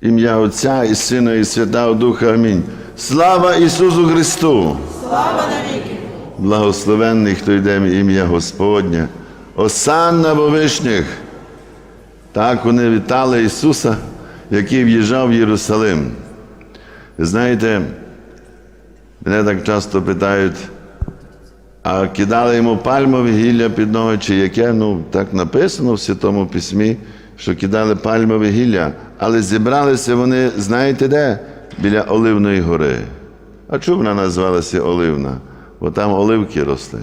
Ім'я Отця і Сина, і Святого Духа. Амінь. Слава Ісусу Христу! Слава навіки! Благословенний, хто йде в ім'я Господнє. Осанна во вишніх. Так вони вітали Ісуса, який в'їжджав в Єрусалим. Ви Знаєте, мене так часто питають, а кидали йому пальмові гілля під ноги, чи яке? Ну, так написано в Святому Письмі, що кидали пальмові гілля, але зібралися вони, знаєте де? Біля Оливної гори. А чому вона називалася Оливна? Бо там оливки росли.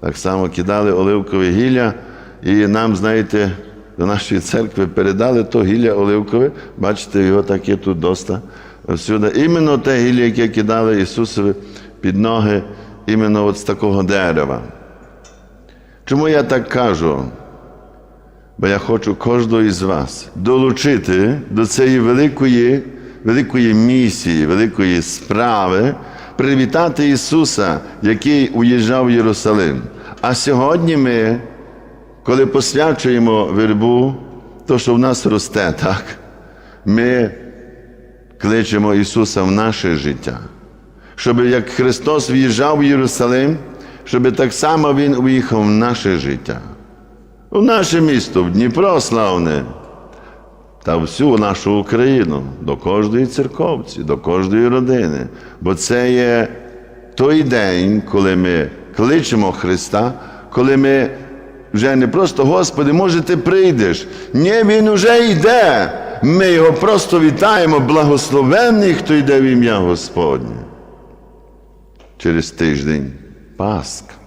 Так само кидали оливкові гілля, і нам, знаєте, до нашої церкви передали то гілля оливкове. Бачите, його так є тут доста. Всюди. Іменно те гілля, яке кидали Ісусові під ноги, іменно от з такого дерева. Чому я так кажу? Бо я хочу кожного із вас долучити до цієї великої, великої місії, великої справи, привітати Ісуса, який уїжджав в Єрусалим. А сьогодні ми, коли посвячуємо вербу, то, що в нас росте, так, ми кличемо Ісуса в наше життя. Щоб як Христос в'їжджав в Єрусалим, щоб так само Він уїхав в наше життя. У наше місто, в Дніпро славне, та всю нашу Україну, до кожної церковці, до кожної родини. Бо це є той день, коли ми кличемо Христа, коли ми вже не просто Господи, може, ти прийдеш. Ні, Він уже йде. Ми його просто вітаємо, благословенний, хто йде в ім'я Господнє. Через тиждень Пасха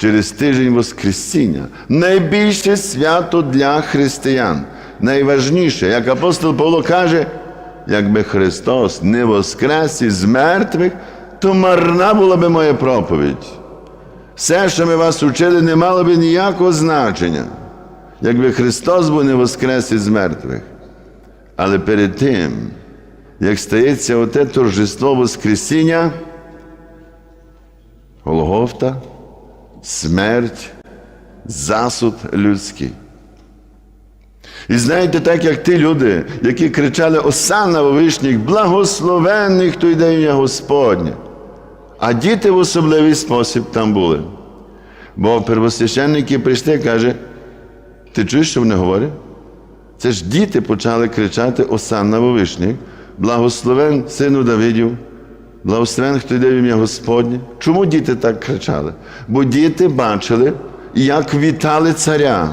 через тиждень Воскресіння. Найбільше свято для християн. Найважніше, як апостол Павло каже, якби Христос не воскрес із мертвих, то марна була би моя проповідь. Все, що ми вас учили, не мало би ніякого значення, якби Христос був не воскрес із мертвих. Але перед тим, як стається оте торжество Воскресіння, Голгофта, смерть, засуд людський. І знаєте, так як ті люди, які кричали Осанна во вишніх, благословенний, хто йде ім'я Господнє. А діти в особливий спосіб там були. Бо первосвященники прийшли каже, ти чуєш, що вони говорять? Це ж діти почали кричати Осанна во вишніх, благословен сину Давидів, Благословен, хто йде в ім'я Господнє. Чому діти так кричали? Бо діти бачили, як вітали царя.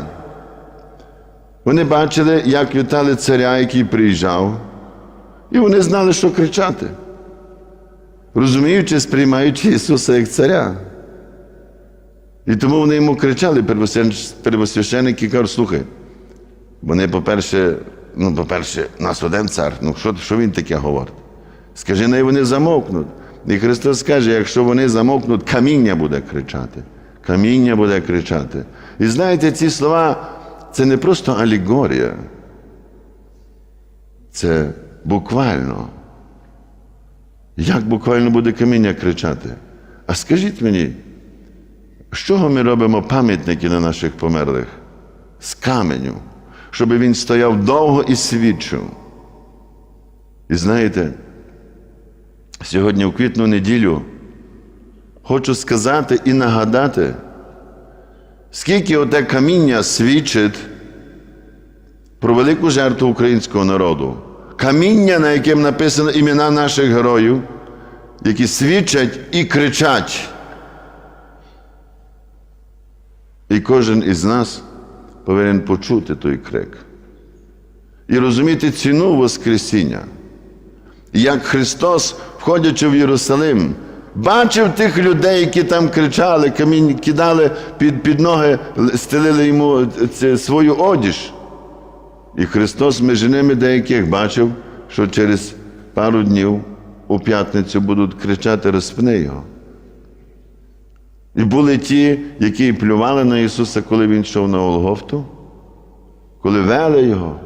Вони бачили, як вітали царя, який приїжджав, і вони знали, що кричати, розуміючи, сприймаючи Ісуса як царя. І тому вони йому кричали, первосвященники кажуть, слухай, вони, по-перше, ну, по-перше, нас один цар, ну що, що він таке говорить? Скажи, най вони замовкнуть. І Христос каже, якщо вони замовкнуть, каміння буде кричати. Каміння буде кричати. І знаєте, ці слова це не просто алегорія. Це буквально. Як буквально буде каміння кричати? А скажіть мені, з чого ми робимо пам'ятники на наших померлих? З каменю, щоб він стояв довго і свідчив. І знаєте, Сьогодні, в квітну неділю, хочу сказати і нагадати, скільки оте каміння свідчить про велику жертву українського народу. Каміння, на яким написано імена наших героїв, які свідчать і кричать. І кожен із нас повинен почути той крик і розуміти ціну Воскресіння. Як Христос, входячи в Єрусалим, бачив тих людей, які там кричали, камінь кидали під під ноги, стелили йому це, свою одіж. І Христос між ними деяких бачив, що через пару днів у п'ятницю будуть кричати розпни його. І були ті, які плювали на Ісуса, коли Він йшов на Олгофту, коли вели Його.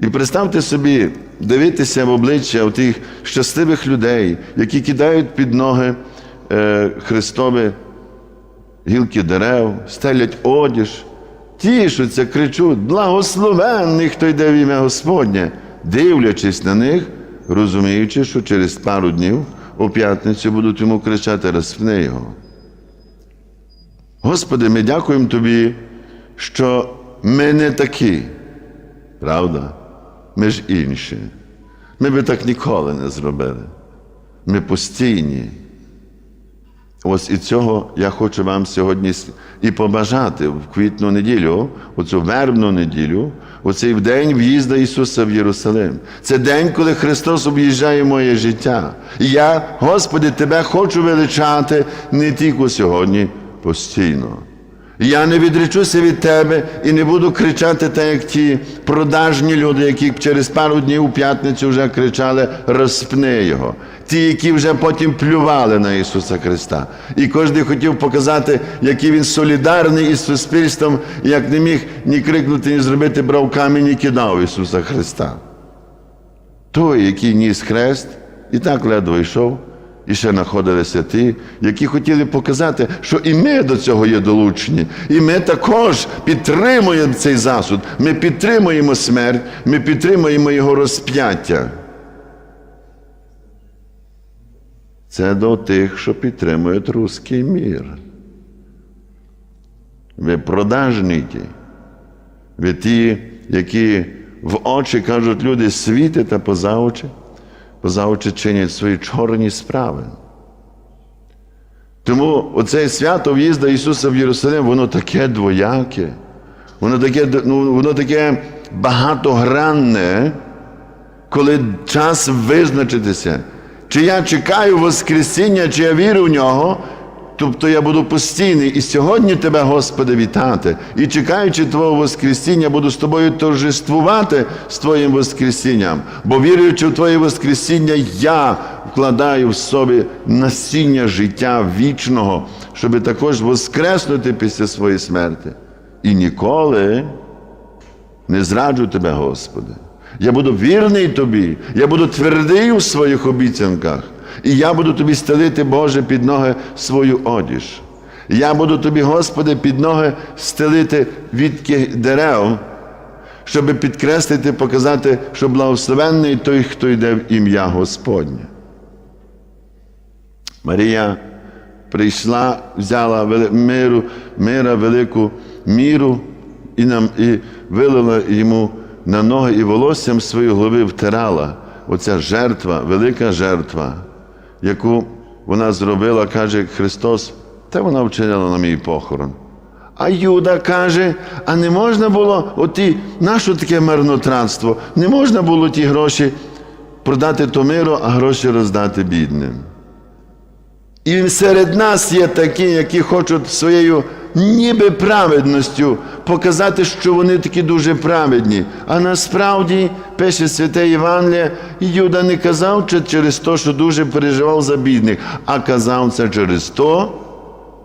І представте собі, дивитися в обличчя тих щасливих людей, які кидають під ноги е, Христові гілки дерев, стелять одіж, тішуться, кричуть, благословенний, хто йде в ім'я Господнє. дивлячись на них, розуміючи, що через пару днів у п'ятницю будуть йому кричати розпни його. Господи, ми дякуємо Тобі, що ми не такі. Правда? Ми ж інші. Ми би так ніколи не зробили. Ми постійні. Ось і цього я хочу вам сьогодні і побажати в квітну неділю, оцю вербну неділю, оцей день в'їзда Ісуса в Єрусалим. Це день, коли Христос об'їжджає моє життя. І я, Господи, Тебе хочу величати не тільки сьогодні, постійно. Я не відречуся від тебе і не буду кричати так, як ті продажні люди, які через пару днів у п'ятницю вже кричали Розпни його. Ті, які вже потім плювали на Ісуса Христа. І кожен хотів показати, який він солідарний із суспільством, і як не міг ні крикнути, ні зробити бравками, ні кидав Ісуса Христа. Той, який ніс хрест, і так ледве йшов, і ще знаходилися ті, які хотіли показати, що і ми до цього є долучені, і ми також підтримуємо цей засуд, ми підтримуємо смерть, ми підтримуємо його розп'яття. Це до тих, що підтримують руський мір. Ви продажні. Ви ті, які в очі кажуть люди світи та поза очі, поза очі чинять свої чорні справи. Тому оце свято в'їзда Ісуса в Єрусалим, воно таке двояке, воно таке, ну, воно таке багатогранне, коли час визначитися, чи я чекаю Воскресіння, чи я вірю в нього, тобто я буду постійний. І сьогодні тебе, Господи, вітати. І чекаючи Твого Воскресіння, буду з тобою торжествувати з Твоїм Воскресінням. Бо віруючи в Твоє Воскресіння, я вкладаю в собі насіння життя вічного, щоб також воскреснути після своєї смерті. І ніколи не зраджу тебе, Господи. Я буду вірний тобі, я буду твердий у своїх обіцянках, і я буду тобі стелити, Боже, під ноги свою одіж. Я буду тобі, Господи, під ноги стелити відки дерев, щоб підкреслити, показати, що благословенний той, хто йде в ім'я Господнє. Марія прийшла, взяла миру, мира велику міру і, нам, і вилила йому на ноги і волоссям свої голови втирала. Оця жертва, велика жертва, яку вона зробила, каже Христос, та вона вчинила на мій похорон. А Юда каже, а не можна було оті, наше таке марнотратство, не можна було ті гроші продати то миру, а гроші роздати бідним. І серед нас є такі, які хочуть своєю ніби праведністю показати, що вони такі дуже праведні. А насправді, пише святе Євангеліє, Юда не казав це через те, що дуже переживав за бідних, а казав це через те,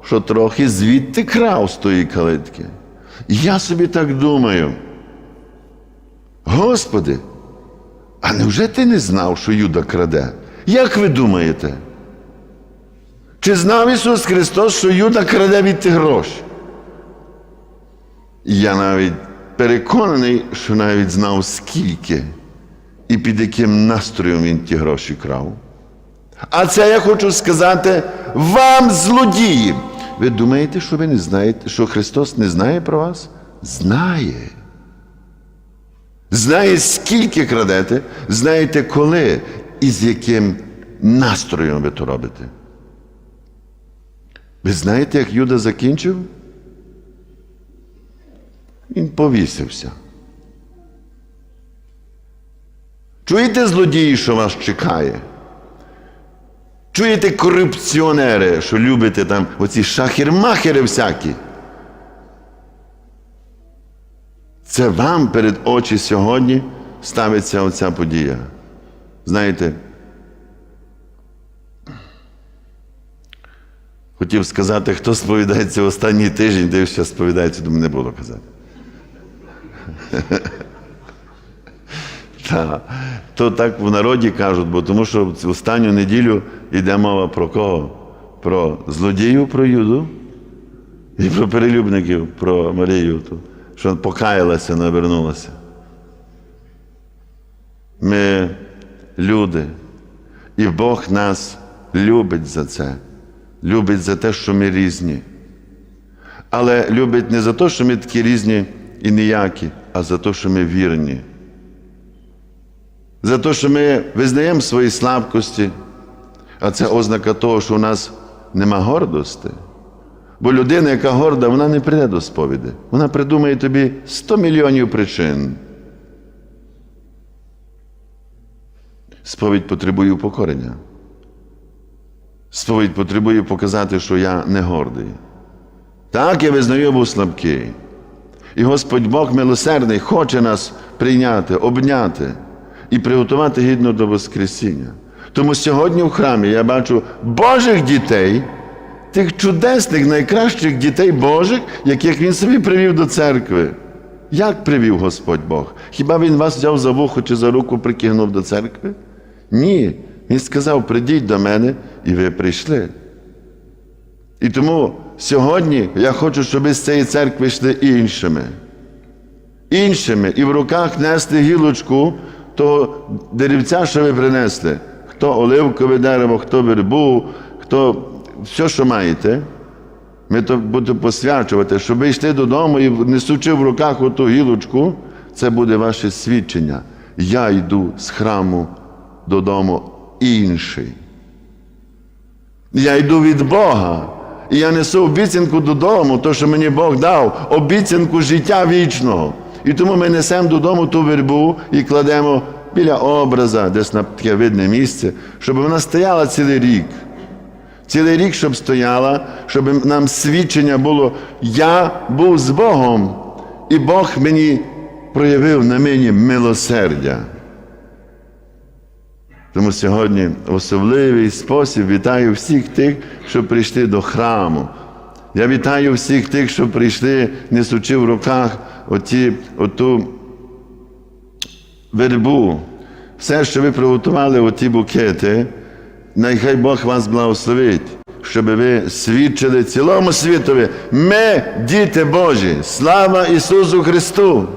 що трохи звідти крав з тої калитки. Я собі так думаю. Господи, а невже ти не знав, що Юда краде? Як ви думаєте? Чи знав Ісус Христос, що Юда краде від тих грошей? Я навіть переконаний, що навіть знав скільки і під яким настроєм він ті гроші крав. А це я хочу сказати вам, злодії. Ви думаєте, що ви не знаєте, що Христос не знає про вас? Знає. Знає, скільки крадете, знаєте коли і з яким настроєм ви то робите. Ви знаєте, як Юда закінчив? Він повісився. Чуєте злодії, що вас чекає? Чуєте корупціонери, що любите там оці шахермахери всякі? Це вам перед очі сьогодні ставиться оця подія. Знаєте, хотів сказати, хто сповідається останній тиждень, де сповідається, думаю, не буду казати. Та, то так в народі кажуть, бо тому що в останню неділю йде мова про кого? Про злодіїв, про Юду і про перелюбників, про Марію, що покаялася, навернулася. ми люди. І Бог нас любить за це, любить за те, що ми різні. Але любить не за те, що ми такі різні і ніякі, а за те, що ми вірні. За те, що ми визнаємо свої слабкості, а це ознака того, що у нас нема гордості. Бо людина, яка горда, вона не прийде до сповіді. Вона придумає тобі 100 мільйонів причин. Сповідь потребує упокорення. Сповідь потребує показати, що я не гордий. Так, я визнаю, був слабкий. І Господь Бог милосердний хоче нас прийняти, обняти і приготувати гідно до Воскресіння. Тому сьогодні в храмі я бачу Божих дітей, тих чудесних, найкращих дітей Божих, яких Він собі привів до церкви. Як привів Господь Бог? Хіба Він вас взяв за вухо чи за руку прикигнув до церкви? Ні. Він сказав: прийдіть до мене, і ви прийшли. І тому сьогодні я хочу, щоб ви з цієї церкви йшли іншими. Іншими і в руках нести гілочку того деревця, що ви принесли. Хто оливкове дерево, хто вербу, хто все, що маєте. Ми то будемо посвячувати, щоб ви йшли додому і несучи в руках оту гілочку, це буде ваше свідчення. Я йду з храму додому інший. Я йду від Бога. І я несу обіцянку додому, то, що мені Бог дав, обіцянку життя вічного. І тому ми несемо додому ту вербу і кладемо біля образа, десь на таке видне місце, щоб вона стояла цілий рік. Цілий рік, щоб стояла, щоб нам свідчення було, я був з Богом, і Бог мені проявив на мені милосердя. Тому сьогодні в особливий спосіб вітаю всіх тих, що прийшли до храму. Я вітаю всіх тих, що прийшли, несучи в руках оті, оту вербу. Все, що ви приготували, оті букети, нехай Бог вас благословить, щоб ви свідчили цілому світові. Ми, діти Божі, слава Ісусу Христу!